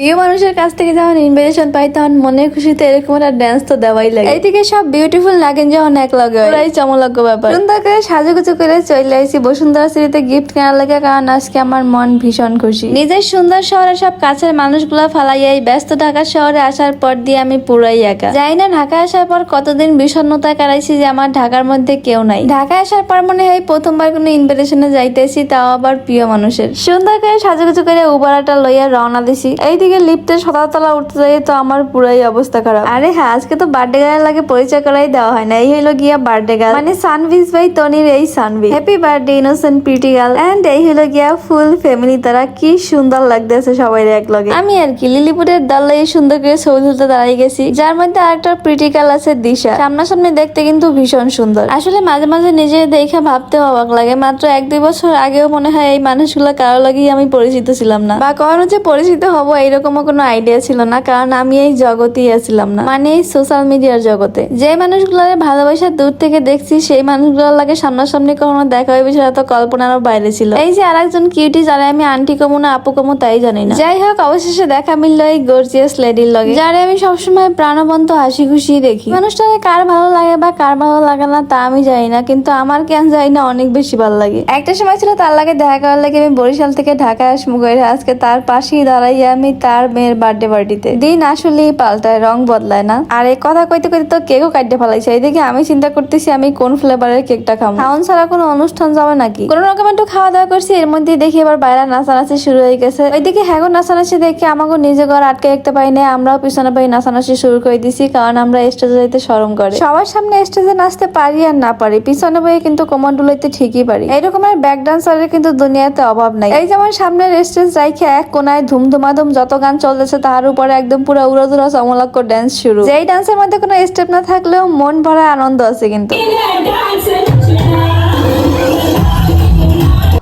প্রিয় মানুষের কাছ থেকে যখন ইনভিটেশন পাই তখন মনের খুশিতে এরকম একটা ড্যান্স তো দেওয়াই লাগে। এইদিকে সব বিউটিফুল লাগেন যখন এক লগে পুরাই চমলজ্ঞ ব্যাপার। সুন্দর করে সাজুগুজু করে চলে আইসি বসুন্ধরা সিটিতে গিফট কেনার লাগে কারণ আজকে আমার মন ভীষণ খুশি। নিজের সুন্দর শহরে সব কাছের মানুষগুলো ফালাই এই ব্যস্ত ঢাকা শহরে আসার পর দিয়ে আমি পুরাই একা। যাই না ঢাকা আসার পর কতদিন বিষণ্ণতা কাটাইছি যে আমার ঢাকার মধ্যে কেউ নাই। ঢাকা আসার পর মনে হয় প্রথমবার কোনো ইনভিটেশনে যাইতেছি তাও আবার প্রিয় মানুষের। সুন্দর করে সাজুগুজু করে উবারাটা লইয়া রওনা দিছি। এইদিকে লিফটে সদাতলা উঠতে যাই তো আমার পুরাই অবস্থা খারাপ। আরে হ্যাঁ আজকে তো বার্থডে গার্ল লাগে পরিচয় করাই দেওয়া হয় না এই হলো গিয়া বার্থডে গার্ল মানে সানভিজ ভাই তনির এই Sanvi happy birthday innocent pretty girl and এই হলো গিয়া ফুল ফ্যামিলি তারা কি সুন্দর লাগতেছে সবাই এক লগে। আমি আর কি লিলিপুরের দলে সুন্দর করে ছবি তুলতে দাঁড়াই গেছি যার মধ্যে আরেকটা প্রিটি গার্ল আছে দিশা। সামনাসামনি দেখতে কিন্তু ভীষণ সুন্দর। আসলে মাঝে মাঝে নিজে দেখে ভাবতে অবাক লাগে মাত্র এক দুই বছর আগেও মনে হয় এই মানুষগুলো কারও লাগেই আমি পরিচিত ছিলাম না। বা কখনো যে পরিচিত হব এইরকমও কোনো আইডিয়া ছিল না, কারণ আমি এই জগতেই আছিলাম না। মানে এই সোশ্যাল মিডিয়ার জগতে। যে মানুষগুলোর ভালোবাসা দূর থেকে দেখছি, সেই মানুষগুলোর লাগে সামনাসামনি কখনো দেখা হয়ে বিষয়টা তো কল্পনারও বাইরে ছিল। এই যে আরেকজন কিউটি যারা আমি আন্টি কমু না আপু কমু, তাই জানি না। যাই হোক, অবশেষে দেখা মিললো এই গর্জিয়াস লেডির লগে, যারে আমি সবসময় প্রাণবন্ত হাসি খুশি দেখি। মানুষটাকে কার ভালো লাগে বা কার ভালো লাগে না, তা আমি জানি না, কিন্তু আমার কেন জানি না অনেক বেশি ভালো লাগে। একটা সময় ছিল তার লাগে দেখা করার লাগে আমি বরিশাল থেকে ঢাকায় আসমু আজকে তার পাশেই দাঁড়াইয়া আমি তার মেয়ের বার্থডে পার্টিতে দিন আসলেই পাল্টায়, রং বদলায় না। আর এই কথা কইতে কইতে তো কেকও কাটতে ফেলাইছে এইদিকে আমি চিন্তা করতেছি, আমি কোন ফ্লেভারের কেকটা খাব খাওয়ান ছাড়া কোনো অনুষ্ঠান যাবে নাকি? কোন রকম একটু খাওয়া দাওয়া করছি, এর মধ্যে দেখি এবার বাইরে নাচানাচি শুরু হয়ে গেছে। ওইদিকে হ্যাগো নাচানাচি দেখে আমাকে নিজে ঘর আটকে রাখতে পারি না আমরাও পিছনে পাই নাচানাচি শুরু করে দিছি, কারণ আমরা স্টেজে যাইতে সরম করে। সবার সামনে স্টেজে নাচতে পারি আর না পারি, পিছনে বয়ে কিন্তু কোমর ডুলাইতে ঠিকই পারি। এইরকমের ব্যাক ডান্সারের কিন্তু দুনিয়াতে অভাব নাই। এই যেমন সামনের স্টেজ রাইখে এক কোনায় ধুমধুমাধুম যত গান চলতেছে তার উপরে একদম পুরো উড়োধুরা চমলক্ষ ড্যান্স শুরু। যেই ডান্সের মধ্যে কোনো স্টেপ না থাকলেও মন ভরা আনন্দ আছে কিন্তু।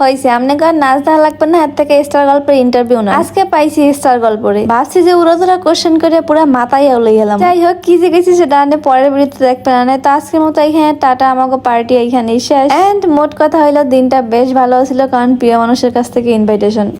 হয়েছে নাচ লাগবে না থেকে স্টার গল্পের ইন্টারভিউ না। আজকে পাইছি স্টার গল্পরে ভাবছি যে উড়োধরা কোশ্চেন করে পুরো মাথায় উলে গেলাম যাই হোক, কি যে গেছি সেটা আনে পরের ভিডিওতে দেখতে তো আজকের মতো এখানে টাটা, আমাকে পার্টি এখানে শেষ। মোট কথা হইল, দিনটা বেশ ভালো ছিল, কারণ প্রিয় মানুষের কাছ থেকে ইনভাইটেশন